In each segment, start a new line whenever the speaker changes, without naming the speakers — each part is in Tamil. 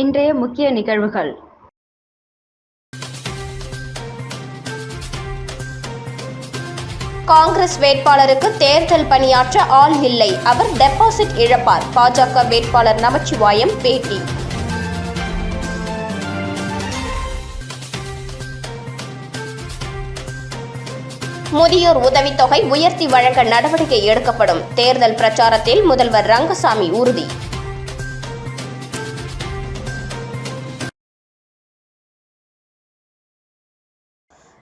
இன்றைய முக்கிய நிகழ்வுகள்.
காங்கிரஸ் வேட்பாளருக்கு தேர்தல் பணியாற்ற ஆள் இல்லை. அவர் டெபாசிட் இழப்பார். பாஜக வேட்பாளர் நமச்சிவாயம் பேட்டி. முதியோர் உதவித்தொகை உயர்த்தி வழங்க நடவடிக்கை எடுக்கப்படும். தேர்தல் பிரச்சாரத்தில் முதல்வர் ரங்கசாமி உறுதி.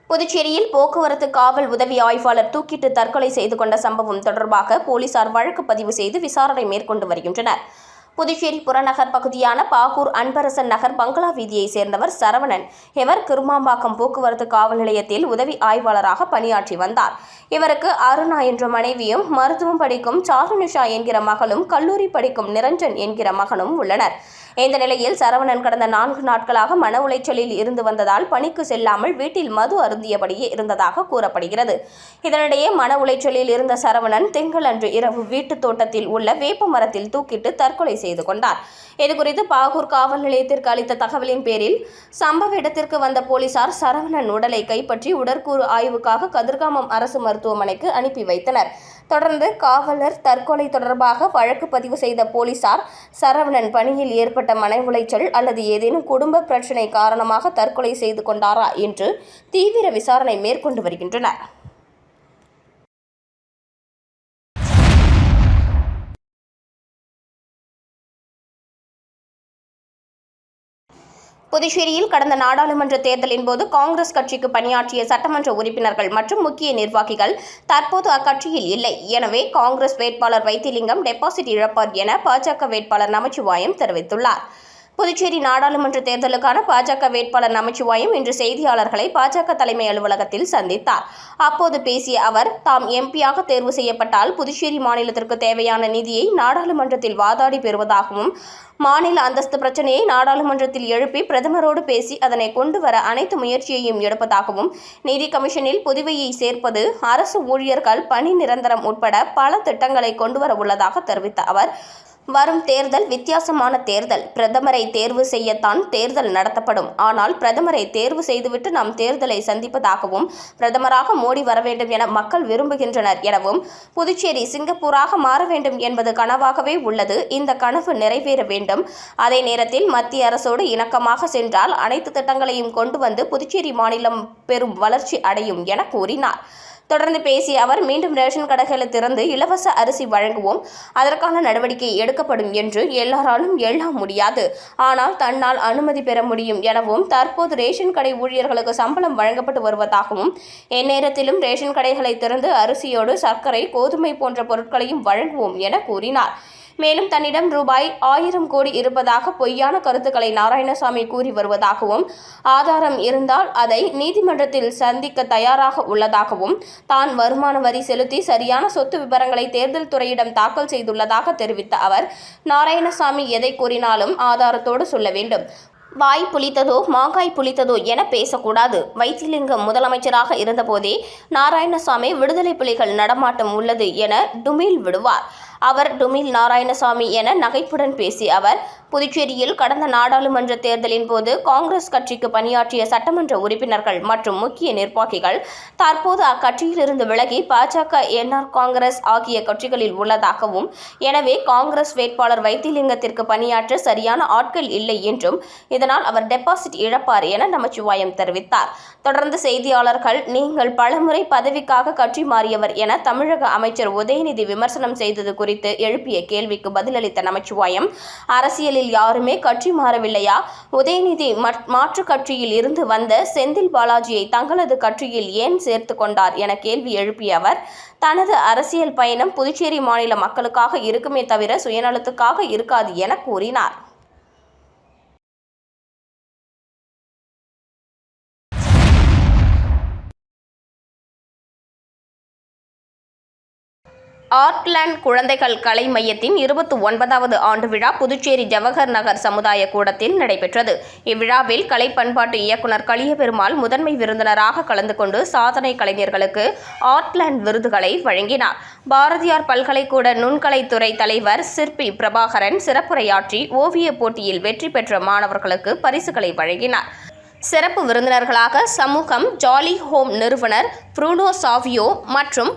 புதுச்சேரியில் போக்குவரத்து காவல் உதவி ஆய்வாளர் தூக்கிட்டு தற்கொலை செய்து கொண்ட சம்பவம் தொடர்பாக போலீசார் வழக்கு பதிவு செய்து விசாரணை மேற்கொண்டு வருகின்றனர். புதுச்சேரி புறநகர் பகுதியான பாகூர் அன்பரசன் நகர் பங்களா வீதியைச் சேர்ந்தவர் சரவணன். இவர் கிருமாம்பாக்கம் போக்குவரத்து காவல் நிலையத்தில் உதவி ஆய்வாளராக பணியாற்றி வந்தார். இவருக்கு அருணா என்ற மனைவியும் மருத்துவம் படிக்கும் சாருனிஷா என்கிற மகளும் கல்லூரி படிக்கும் நிரஞ்சன் என்கிற மகனும் உள்ளனர். இந்த நிலையில் சரவணன் கடந்த நான்கு நாட்களாக மன உளைச்சலில் இருந்து வந்ததால் பணிக்கு செல்லாமல் வீட்டில் மது அருந்தியபடியே இருந்ததாக கூறப்படுகிறது. இதனிடையே மன உளைச்சலில் இருந்த சரவணன் திங்களன்று இரவு வீட்டுத் தோட்டத்தில் உள்ள வேப்ப மரத்தில் தூக்கிட்டு தற்கொலை செய்து கொண்டார். இதுகுறித்து பாகூர் காவல் நிலையத்திற்கு அளித்த தகவலின் பேரில் சம்பவ இடத்திற்கு வந்த போலீசார் சரவணன் உடலை கைப்பற்றி உடற்கூறு ஆய்வுக்காக கதிர்காமம் அரசு மருத்துவமனைக்கு அனுப்பி வைத்தனர். தொடர்ந்து காவலர் தற்கொலை தொடர்பாக வழக்கு பதிவு செய்த போலீசார் சரவணன் பணியில் ஏற்பட்ட மன உளைச்சல் அல்லது ஏதேனும் குடும்ப பிரச்சினை காரணமாக தற்கொலை செய்து கொண்டாரா என்று தீவிர விசாரணை மேற்கொண்டு வருகின்றனர். புதுச்சேரியில் கடந்த நாடாளுமன்ற தேர்தலின் போது காங்கிரஸ் கட்சிக்கு பணியாற்றிய சட்டமன்ற உறுப்பினர்கள் மற்றும் முக்கிய நிர்வாகிகள் தற்போது அக்கட்சியில் இல்லை. எனவே காங்கிரஸ் வேட்பாளர் வைத்திலிங்கம் டெபாசிட் இழப்பார் என பாஜக வேட்பாளர் நமச்சிவாயம் தெரிவித்துள்ளார். புதுச்சேரி நாடாளுமன்ற தேர்தலுக்கான பாஜக வேட்பாளர் நமச்சிவாயம் இன்று செய்தியாளர்களை பாஜக தலைமை அலுவலகத்தில் சந்தித்தார். அப்போது பேசிய அவர் தாம் எம்பியாக தேர்வு செய்யப்பட்டால் புதுச்சேரி மாநிலத்திற்கு தேவையான நிதியை நாடாளுமன்றத்தில் வாதாடி பெறுவதாகவும் மாநில அந்தஸ்து பிரச்சனையை நாடாளுமன்றத்தில் எழுப்பி பிரதமரோடு பேசி அதனை கொண்டு வர அனைத்து முயற்சியையும் எடுப்பதாகவும் நிதி கமிஷனில் புதுவையை சேர்ப்பது அரசு ஊழியர்கள் பணி நிரந்தரம் உட்பட பல திட்டங்களை கொண்டு வர உள்ளதாக தெரிவித்த அவர் வரும் தேர்தல் வித்தியாசமான தேர்தல். பிரதமரை தேர்வு செய்யத்தான் தேர்தல் நடத்தப்படும். ஆனால் பிரதமரை தேர்வு செய்துவிட்டு நாம் தேர்தலை சந்திப்பதாகவும் பிரதமராக மோடி வர வேண்டும் என மக்கள் விரும்புகின்றனர் எனவும் புதுச்சேரி சிங்கப்பூராக மாற வேண்டும் என்பது கனவாகவே உள்ளது. இந்த கனவு நிறைவேற வேண்டும். அதே நேரத்தில் மத்திய அரசோடு இணக்கமாக சென்றால் அனைத்து திட்டங்களையும் கொண்டு வந்து புதுச்சேரி மாநிலம் பெரும் வளர்ச்சி அடையும் என கூறினார். தொடர்ந்து பேசிய அவர் மீண்டும் ரேஷன் கடைகளை திறந்து இலவச அரிசி வழங்குவோம். அதற்கான நடவடிக்கை எடுக்கப்படும் என்று எல்லாராலும் எல்லாம் முடியாது. ஆனால் தன்னால் அனுமதி பெற முடியும் எனவும் தற்போது ரேஷன் கடை ஊழியர்களுக்கு சம்பளம் வழங்கப்பட்டு வருவதாகவும் எந்நேரத்திலும் ரேஷன் கடைகளை திறந்து அரிசியோடு சர்க்கரை கோதுமை போன்ற பொருட்களையும் வழங்குவோம் என கூறினார். மேலும் தன்னிடம் ரூபாய் ஆயிரம் கோடி இருப்பதாக பொய்யான கருத்துக்களை நாராயணசாமி கூறி வருவதாகவும் ஆதாரம் இருந்தால் அதை நீதிமன்றத்தில் சந்திக்க தயாராக உள்ளதாகவும் தான் வருமான வரி செலுத்தி சரியான சொத்து விவரங்களை தேர்தல் துறையிடம் தாக்கல் செய்துள்ளதாக தெரிவித்த அவர் நாராயணசாமி எதை கூறினாலும் ஆதாரத்தோடு சொல்ல வேண்டும். வாய் புளித்ததோ மாங்காய் புளித்ததோ என பேசக்கூடாது. வைத்திலிங்கம் முதலமைச்சராக இருந்தபோதே நாராயணசாமி விடுதலை புலிகள் நடமாட்டம் உள்ளது என டுமில் விடுவார். அவர் டுமில் நாராயணசாமி என நகைப்புடன் பேசிய அவர் புதுச்சேரியில் கடந்த நாடாளுமன்ற தேர்தலின் போது காங்கிரஸ் கட்சிக்கு பணியாற்றிய சட்டமன்ற உறுப்பினர்கள் மற்றும் முக்கிய நிர்வாகிகள் தற்போது அக்கட்சியிலிருந்து விலகி பாஜக என்ஆர் காங்கிரஸ் ஆகிய கட்சிகளில் உள்ளதாகவும் எனவே காங்கிரஸ் வேட்பாளர் வைத்திலிங்கத்திற்கு பணியாற்ற சரியான ஆட்கள் இல்லை என்றும் இதனால் அவர் டெபாசிட் இழப்பார் என நமச்சிவாயம் தெரிவித்தார். தொடர்ந்து செய்தியாளர்கள் நீங்கள் பலமுறை பதவிக்காக கட்சி மாறியவர் என தமிழக அமைச்சர் உதயநிதி விமர்சனம் செய்தது குறித்து எழுப்பிய கேள்விக்கு பதிலளித்த நமச்சிவாயம் அரசியலில் யாருமே கட்சி மாறவில்லையா? உதயநிதி மாற்று கட்சியில் இருந்து வந்த செந்தில் பாலாஜியை தங்களது கட்சியில் ஏன் சேர்த்து கொண்டார் என கேள்வி எழுப்பிய அவர் தனது அரசியல் பயணம் புதுச்சேரி மாநில மக்களுக்காக இருக்குமே தவிர சுயநலத்துக்காக இருக்காது என கூறினார். ஆர்ட்லேண்ட் குழந்தைகள் கலை மையத்தின் இருபத்தி ஒன்பதாவது ஆண்டு விழா புதுச்சேரி ஜவஹர் நகர் சமுதாய கூடத்தில் நடைபெற்றது. இவ்விழாவில் கலை பண்பாட்டு இயக்குனர் களியபெருமாள் முதன்மை விருந்தினராக கலந்து கொண்டு சாதனை கலைஞர்களுக்கு ஆர்ட்லேண்ட் விருதுகளை வழங்கினார். பாரதியார் பல்கலைக்கூட நுண்கலைத்துறை தலைவர் சிற்பி பிரபாகரன் சிறப்புரையாற்றி ஓவியப் போட்டியில் வெற்றி பெற்ற மாணவர்களுக்கு பரிசுகளை வழங்கினார். சிறப்பு விருந்தினர்களாக சமூகம் ஜாலி ஹோம் நிறுவனர் ப்ரூனோ சாவியோ மற்றும்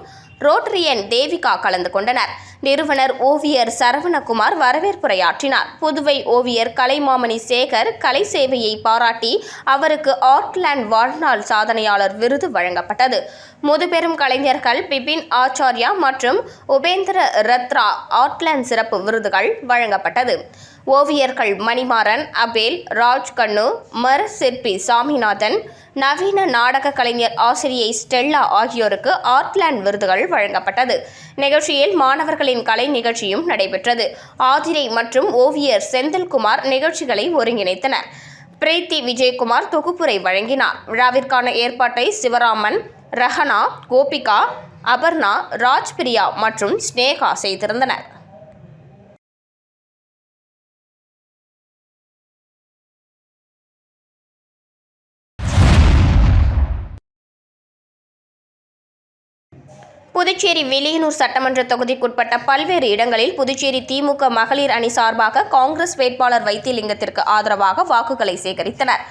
ரோட்டரியன் தேவிகா கலந்து கொண்டனர். நிறுவனர் ஓவியர் சரவணகுமார் வரவேற்புரையாற்றினார். புதுவை ஓவியர் கலைமாமணி சேகர் கலை சேவையை பாராட்டி அவருக்கு ஆர்ட்லேண்ட் வாழ்நாள் சாதனையாளர் விருது வழங்கப்பட்டது. முதுபெரும் கலைஞர்கள் பிபின் ஆச்சார்யா மற்றும் உபேந்திர ரத்ரா ஆர்ட்லேண்ட் சிறப்பு விருதுகள் வழங்கப்பட்டது. ஓவியர்கள் மணிமாறன் அபேல் ராஜ் கண்ணு மர. சிற்பி சாமிநாதன் நவீன நாடக கலைஞர் ஆசிரியை ஸ்டெல்லா ஆகியோருக்கு ஆர்ட்லேண்ட் விருதுகள் வழங்கப்பட்டது. நிகழ்ச்சியில் மாணவர்களின் கலை நிகழ்ச்சியும் நடைபெற்றது. ஆதிரை மற்றும் ஓவியர் செந்தில்குமார் நிகழ்ச்சிகளை ஒருங்கிணைத்தனர். பிரீத்தி விஜயகுமார் தொகுப்புரை வழங்கினார். விழாவிற்கான ஏற்பாட்டை சிவராமன் ரஹனா கோபிகா அபர்ணா ராஜ்பிரியா மற்றும் ஸ்னேகா செய்திருந்தனர். புதுச்சேரி வெளியனூர் சட்டமன்ற தொகுதிக்குட்பட்ட பல்வேறு இடங்களில் புதுச்சேரி திமுக மகளிர் அணி சார்பாக காங்கிரஸ் வேட்பாளர் வைத்தியலிங்கத்திற்கு ஆதரவாக வாக்குகளை சேகரித்தனர்.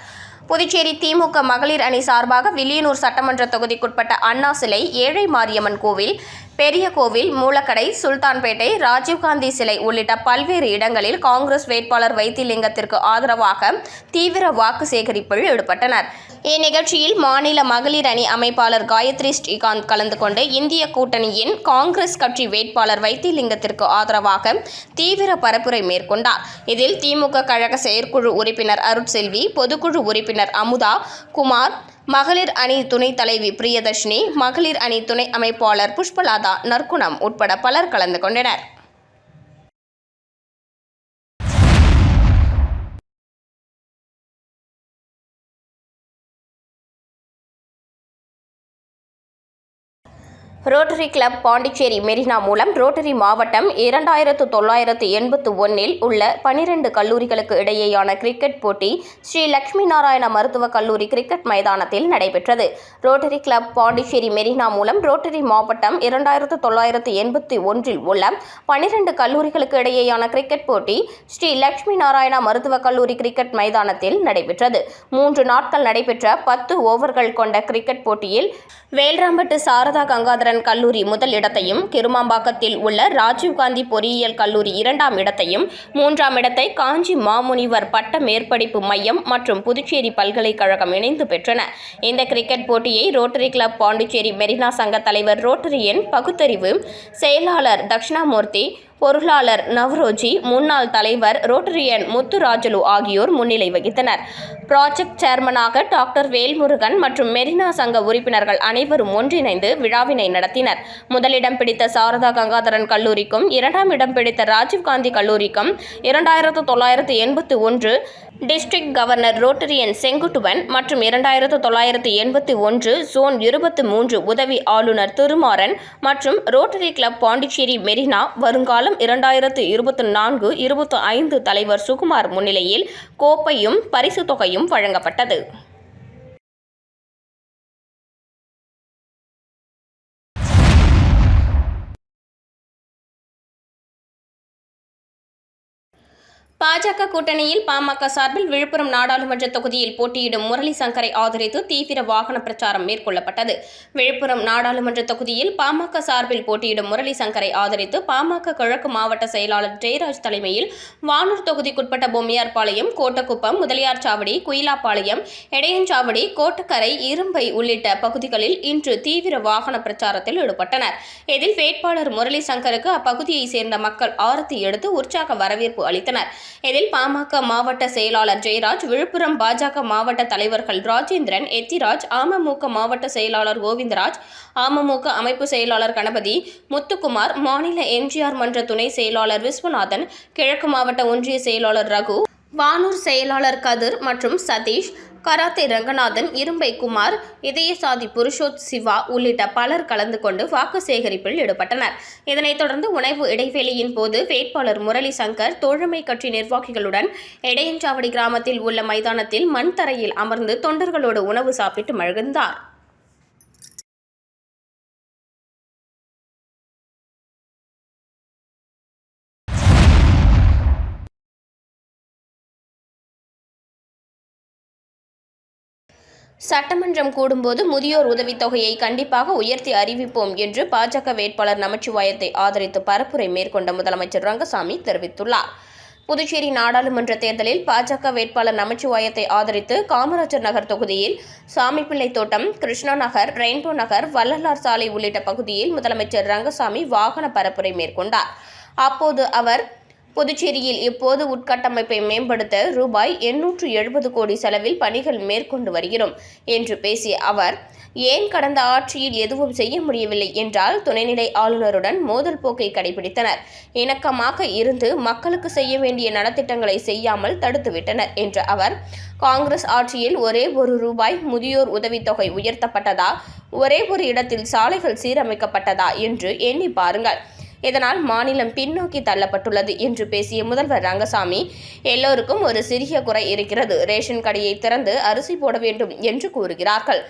புதுச்சேரி திமுக மகளிர் அணி சார்பாக வில்லியனூர் சட்டமன்ற தொகுதிக்குட்பட்ட அண்ணா சிலை ஏழை மாரியம்மன் கோவில் பெரிய கோவில் மூலக்கடை சுல்தான்பேட்டை ராஜீவ்காந்தி சிலை உள்ளிட்ட பல்வேறு இடங்களில் காங்கிரஸ் வேட்பாளர் வைத்திலிங்கத்திற்கு ஆதரவாக தீவிர வாக்கு சேகரிப்பில் ஈடுபட்டனர். இந்நிகழ்ச்சியில் மாநில மகளிர் அணி அமைப்பாளர் காயத்ரி ஸ்ரீகாந்த் கலந்து கொண்டு இந்திய கூட்டணியின் காங்கிரஸ் கட்சி வேட்பாளர் வைத்தியலிங்கத்திற்கு ஆதரவாக தீவிர பரப்புரை மேற்கொண்டார். இதில் திமுக கழக செயற்குழு உறுப்பினர் அருட்செல்வி பொதுக்குழு உறுப்பினர் அமுதா குமார் மகளிர் அணி துணைத் தலைவி பிரியதர்ஷினி மகளிர் அணி துணை அமைப்பாளர் புஷ்பலாதா நற்குணம் உட்பட பலர் கலந்து கொண்டனர். ரோட்டரி கிளப் பாண்டிச்சேரி மெரினா மூலம் ரோட்டரி மாவட்டம் இரண்டாயிரத்து தொள்ளாயிரத்து எண்பத்து ஒன்னில் உள்ள பனிரெண்டு கல்லூரிகளுக்கு இடையேயான கிரிக்கெட் போட்டி ஸ்ரீ லட்சுமி நாராயண மருத்துவக் கல்லூரி கிரிக்கெட் மைதானத்தில் நடைபெற்றது. ரோட்டரி கிளப் பாண்டிச்சேரி மெரினா மூலம் ரோட்டரி மாவட்டம் இரண்டாயிரத்து தொள்ளாயிரத்து எண்பத்தி ஒன்றில் உள்ள பனிரெண்டு கல்லூரிகளுக்கு இடையேயான கிரிக்கெட் போட்டி ஸ்ரீ லட்சுமி நாராயண மருத்துவக் கல்லூரி கிரிக்கெட் மைதானத்தில் நடைபெற்றது. மூன்று நாட்கள் நடைபெற்ற பத்து ஓவர்கள் கொண்ட கிரிக்கெட் போட்டியில் வேல்ராம்பட்டு சாரதா கங்காதரன் கல்லூரி முதல் இடத்தையும் கிருமாம்பாக்கத்தில் உள்ள ராஜீவ்காந்தி பொறியியல் கல்லூரி இரண்டாம் இடத்தையும் மூன்றாம் இடத்தை காஞ்சி மாமுனிவர் பட்ட மேற்படிப்பு மையம் மற்றும் புதுச்சேரி பல்கலைக்கழகம் இணைந்து பெற்றன. இந்த கிரிக்கெட் போட்டியை ரோட்டரி கிளப் பாண்டிச்சேரி மெரினா சங்க தலைவர் ரோட்டரியின் பகுத்தறிவு செயலாளர் தட்சிணாமூர்த்தி பொருளாளர் நவ்ரோஜி முன்னாள் தலைவர் ரோட்டரியன் முத்துராஜலு ஆகியோர் முன்னிலை வகித்தனர். ப்ராஜெக்ட் சேர்மனாக டாக்டர் வேல்முருகன் மற்றும் மெரினா சங்க உறுப்பினர்கள் அனைவரும் ஒன்றிணைந்து விழாவினை நடத்தினர். முதலிடம் பிடித்த சாரதா கங்காதரன் கல்லூரிக்கும் இரண்டாம் இடம் பிடித்த ராஜீவ்காந்தி கல்லூரிக்கும் இரண்டாயிரத்து தொள்ளாயிரத்து எண்பத்தி ஒன்று டிஸ்ட்ரிக்ட் கவர்னர் ரோட்டரியன் செங்குட்டுவன் மற்றும் இரண்டாயிரத்து தொள்ளாயிரத்து எண்பத்தி ஒன்று ஜோன் இருபத்தி மூன்று உதவி ஆளுநர் திருமாறன் மற்றும் ரோட்டரி கிளப் பாண்டிச்சேரி மெரினா வருங்காலம் இரண்டாயிரத்து இருபத்தி நான்கு இருபத்தி ஐந்து தலைவர் சுகுமார் முன்னிலையில் கோப்பையும் பரிசு தொகையும் வழங்கப்பட்டது. பாஜக கூட்டணியில் பாமக சார்பில் விழுப்புரம் நாடாளுமன்ற தொகுதியில் போட்டியிடும் முரளி சங்கரை ஆதரித்து தீவிர வாகன பிரச்சாரம் மேற்கொள்ளப்பட்டது. விழுப்புரம் நாடாளுமன்ற தொகுதியில் பாமக சார்பில் போட்டியிடும் முரளி சங்கரை ஆதரித்து பாமக கிழக்கு மாவட்ட செயலாளர் ஜெயராஜ் தலைமையில் வானூர் தொகுதிக்குட்பட்ட பொம்மையார்பாளையம் கோட்டக்குப்பம் முதலியார்சாவடி குயிலாப்பாளையம் எடையஞ்சாவடி கோட்டக்கரை இரும்பை உள்ளிட்ட பகுதிகளில் இன்று தீவிர வாகன பிரச்சாரத்தில் ஈடுபட்டனர். இதில் வேட்பாளர் முரளி சங்கருக்கு அப்பகுதியைச் சேர்ந்த மக்கள் ஆரத்தி எடுத்து உற்சாக வரவேற்பு அளித்தனர். இதில் பாமக மாவட்ட செயலாளர் ஜெயராஜ் விழுப்புரம் பாஜக மாவட்ட தலைவர்கள் ராஜேந்திரன் எத்திராஜ் அமமுக மாவட்ட செயலாளர் கோவிந்தராஜ் அமமுக அமைப்பு செயலாளர் கணபதி முத்துக்குமார் மாநில எம்ஜிஆர் மன்ற துணை செயலாளர் விஸ்வநாதன் கிழக்கு மாவட்ட ஒன்றிய செயலாளர் ரகு வானூர் செயலாளர் கதிர் மற்றும் சதீஷ் கராத்தே ரங்கநாதன் இரும்பை குமார் இதயசாதி புருஷோத் சிவா உள்ளிட்ட பலர் கலந்து கொண்டு வாக்கு சேகரிப்பில் ஈடுபட்டனர். இதனைத் தொடர்ந்து உணவு இடைவெளியின் போது வேட்பாளர் முரளி சங்கர் தோழமை கட்சி நிர்வாகிகளுடன் இடையஞ்சாவடி கிராமத்தில் உள்ள மைதானத்தில் மண் தரையில் அமர்ந்து தொண்டர்களோடு உணவு சாப்பிட்டு மகிழ்ந்தார். சட்டமன்றம் கூடும்போது முதியோர் உதவித்தொகையை கண்டிப்பாக உயர்த்தி அறிவிப்போம் என்று பாஜக வேட்பாளர் நமச்சிவாயத்தை ஆதரித்து பரப்புரை மேற்கொண்ட முதலமைச்சர் ரங்கசாமி தெரிவித்துள்ளார். புதுச்சேரி நாடாளுமன்ற தேர்தலில் பாஜக வேட்பாளர் நமச்சிவாயத்தை ஆதரித்து காமராஜர் நகர் தொகுதியில் சாமிப்பிள்ளை தோட்டம் கிருஷ்ணா நகர் ரெயின்போ நகர் வள்ளலார் சாலை உள்ளிட்ட பகுதியில் முதலமைச்சர் ரங்கசாமி வாகன பரப்புரை மேற்கொண்டார். அப்போது அவர் புதுச்சேரியில் இப்போது உட்கட்டமைப்பை மேம்படுத்த ரூபாய் எண்ணூற்று எழுபது கோடி செலவில் பணிகள் மேற்கொண்டு வருகிறோம் என்று பேசிய அவர் ஏன் கடந்த ஆட்சியில் எதுவும் செய்ய முடியவில்லை என்றால் துணைநிலை ஆளுநருடன் மோதல் போக்கை கடைபிடித்தனர். இணக்கமாக இருந்து மக்களுக்கு செய்ய வேண்டிய நலத்திட்டங்களை செய்யாமல் தடுத்துவிட்டனர் என்ற அவர் காங்கிரஸ் ஆட்சியில் ஒரே ஒரு ரூபாய் முதியோர் உதவித்தொகை உயர்த்தப்பட்டதா ஒரே ஒரு இடத்தில் சாலைகள் சீரமைக்கப்பட்டதா என்று எண்ணி பாருங்கள். இதனால் மாநிலம் பின்னோக்கி தள்ளப்பட்டுள்ளது என்று பேசிய முதல்வர் ரங்கசாமி எல்லோருக்கும் ஒரு சிறிய குறை இருக்கிறது. ரேஷன் கடையை திறந்து அரிசி போட வேண்டும் என்று கூறுகிறார்கள்.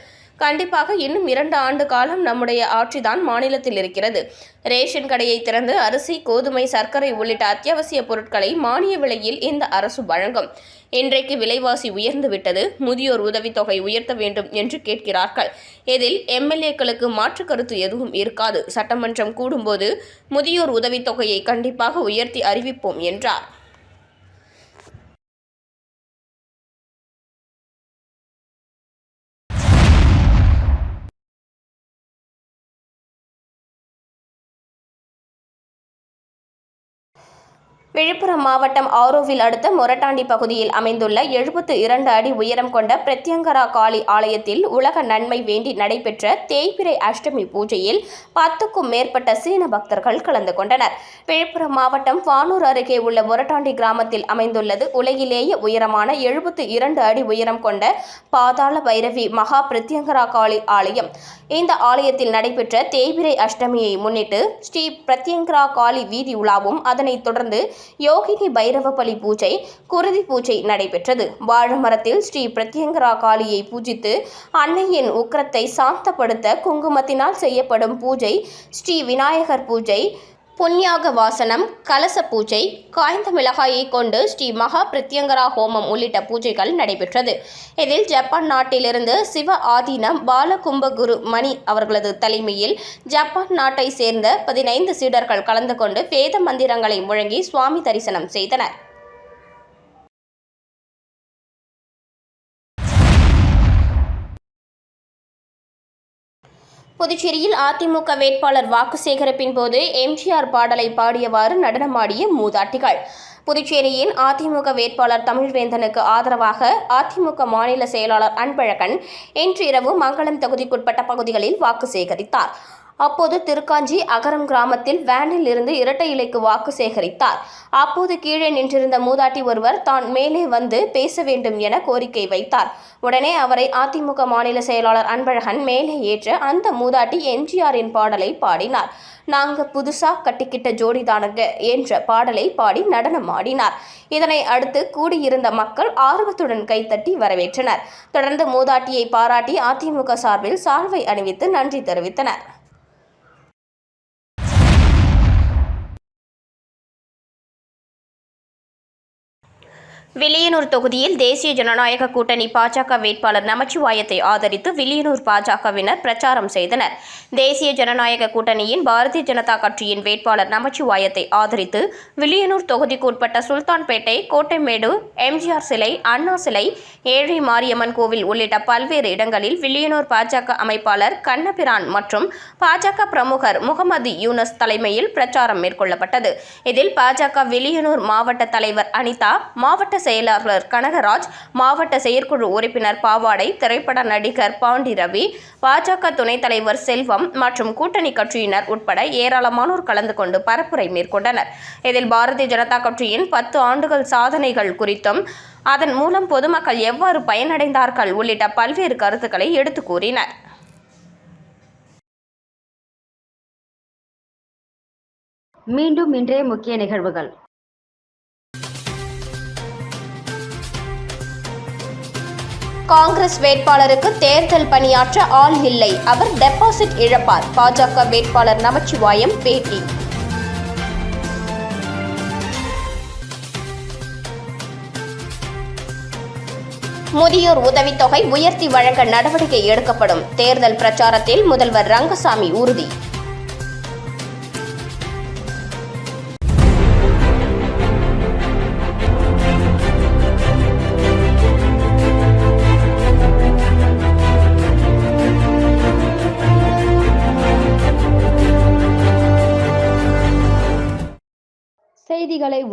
கண்டிப்பாக இன்னும் இரண்டு ஆண்டு காலம் நம்முடைய ஆட்சிதான் மாநிலத்தில் இருக்கிறது. ரேஷன் கடையை திறந்து அரிசி கோதுமை சர்க்கரை உள்ளிட்ட அத்தியாவசிய பொருட்களை மானிய விலையில் இந்த அரசு வழங்கும். இன்றைக்கு விலைவாசி உயர்ந்து விட்டது முதியோர் உதவித்தொகை உயர்த்த வேண்டும் என்று கேட்கிறார்கள். இதில் எம்எல்ஏக்களுக்கு மாற்று கருத்து எதுவும் இருக்காது. சட்டமன்றம் கூடும்போது முதியோர் உதவித்தொகையை கண்டிப்பாக உயர்த்தி அறிவிப்போம் என்றார். விழுப்புரம் மாவட்டம் ஆரோவில் அடுத்த மொரட்டாண்டி பகுதியில் அமைந்துள்ள எழுபத்து இரண்டு அடி உயரம் கொண்ட பிரத்யங்கரா காளி ஆலயத்தில் உலக நன்மை வேண்டி நடைபெற்ற தேய்பிரை அஷ்டமி பூஜையில் பத்துக்கும் மேற்பட்ட சீன பக்தர்கள் கலந்து கொண்டனர். விழுப்புரம் மாவட்டம் வானூர் அருகே உள்ள மொரட்டாண்டி கிராமத்தில் அமைந்துள்ளது. உலகிலேயே உயரமான எழுபத்து இரண்டு அடி உயரம் கொண்ட பாதாள பைரவி மகா பிரத்யங்கரா காளி ஆலயம். இந்த ஆலயத்தில் நடைபெற்ற தேய்பிரை அஷ்டமியை முன்னிட்டு ஸ்ரீ பிரத்யங்கரா காளி வீதி உலாவும் அதனைத் தொடர்ந்து யோகினி பைரவபலி பூஜை குருதி பூஜை நடைபெற்றது. வாழமரத்தில் ஸ்ரீ பிரத்யங்கரா காளியை பூஜித்து அன்னையின் உக்கிரத்தை சாந்தப்படுத்த குங்குமத்தினால் செய்யப்படும் பூஜை ஸ்ரீ விநாயகர் பூஜை புண்ணியாக வாசனம் கலச பூஜை காய்ந்த மிளகாயை கொண்டு ஸ்ரீ மகா பிரத்யங்கரா ஹோமம் உள்ளிட்ட பூஜைகள் நடைபெற்றது. இதில் ஜப்பான் நாட்டிலிருந்து சிவ ஆதீனம் பாலகும்பகுரு மணி அவர்களது தலைமையில் ஜப்பான் நாட்டை சேர்ந்த பதினைந்து சீடர்கள் கலந்து கொண்டு வேத மந்திரங்களை முழங்கி சுவாமி தரிசனம் செய்தனர். புதுச்சேரியில் அதிமுக வேட்பாளர் வாக்கு சேகரிப்பின் போது எம்ஜிஆர் பாடலை பாடியவாறு நடனமாடிய மூதாட்டிகள். புதுச்சேரியின் அதிமுக வேட்பாளர் தமிழ்வேந்தனுக்கு ஆதரவாக அதிமுக மாநில செயலாளர் அன்பழகன் இன்று இரவு மங்களம் தொகுதிக்குட்பட்ட பகுதிகளில் வாக்கு சேகரித்தார். அப்போது திருக்காஞ்சி அகரம் கிராமத்தில் வேனில் இருந்து இரட்டை இலைக்கு வாக்கு சேகரித்தார். அப்போது கீழே நின்றிருந்த மூதாட்டி ஒருவர் தான் மேலே வந்து பேச வேண்டும் என கோரிக்கை வைத்தார். உடனே அவரை அதிமுக மாநில செயலாளர் அன்பழகன் மேலே ஏற்ற அந்த மூதாட்டி எம்ஜிஆரின் பாடலை பாடினார். நாங்க புதுசா கட்டிக்கிட்ட ஜோடிதானுங்க என்ற பாடலை பாடி நடனம் ஆடினார் இதனை அடுத்து கூடியிருந்த மக்கள் ஆர்வத்துடன் கைத்தட்டி வரவேற்றனர். தொடர்ந்து மூதாட்டியை பாராட்டி அதிமுக சார்பில் சால்வை அணிவித்து நன்றி தெரிவித்தனர். வில்லியனூர் தொகுதியில் தேசிய ஜனநாயக கூட்டணி பாஜக வேட்பாளர் நமச்சிவாயத்தை ஆதரித்து வில்லியனூர் பாஜகவினர் பிரச்சாரம் செய்தனர். தேசிய ஜனநாயக கூட்டணியின் பாரதிய ஜனதா கட்சியின் வேட்பாளர் நமச்சிவாயத்தை ஆதரித்து வில்லியனூர் தொகுதிக்குட்பட்ட சுல்தான்பேட்டை கோட்டைமேடு எம்ஜிஆர் சிலை அண்ணா சிலை ஏழை மாரியம்மன் கோவில் உள்ளிட்ட பல்வேறு இடங்களில் வில்லியனூர் பாஜக அமைப்பாளர் கண்ணபிரான் மற்றும் பாஜக பிரமுகர் முகமது யூனஸ் தலைமையில் பிரச்சாரம் மேற்கொள்ளப்பட்டது. இதில் பாஜக வில்லியனூர் மாவட்ட தலைவர் அனிதா மாவட்ட செயலாளர் கனகராஜ் மாவட்ட செயற்குழு உறுப்பினர் பாவாடை திரைப்பட நடிகர் பாண்டி ரவி பாஜக துணைத் தலைவர் செல்வம் மற்றும் கூட்டணி கட்சியினர் உட்பட ஏராளமானோர் கலந்து கொண்டு பரப்புரை மேற்கொண்டனர். இதில் பாரதிய ஜனதா கட்சியின் பத்து ஆண்டுகள் சாதனைகள் குறித்தும் அதன் மூலம் பொதுமக்கள் எவ்வாறு பயனடைந்தார்கள் உள்ளிட்ட பல்வேறு கருத்துக்களை எடுத்து கூறினர்.
மீண்டும் இன்றைய முக்கிய நிகழ்வுகள்.
காங்கிரஸ் வேட்பாளருக்கு தேர்தல் பணியாற்ற ஆள் இல்லை. அவர் டெபாசிட் இழப்பார். பாஜக வேட்பாளர் நமச்சிவாயம் பேட்டி. முதியோர் உதவித்தொகை உயர்த்தி வழங்க நடவடிக்கை எடுக்கப்படும். தேர்தல் பிரச்சாரத்தில் முதல்வர் ரங்கசாமி உறுதி.